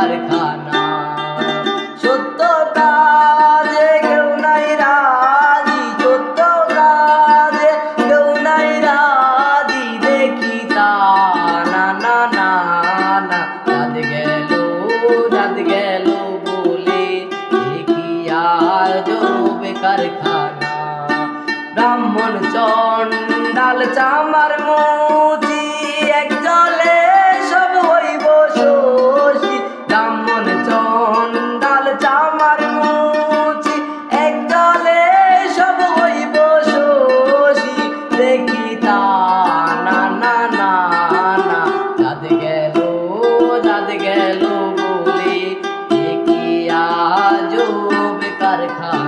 কারখানা। সত্যতা যে কেউ নাই রাজি, সত্যতা যে কেউ নাই রাজি, দেখি তা। না না না না রাত গেল রাত গেল বলে, দেখি আর জো বেকারখানা ব্রাহ্মণ চর গেল বলে কি আজ বেকার খানা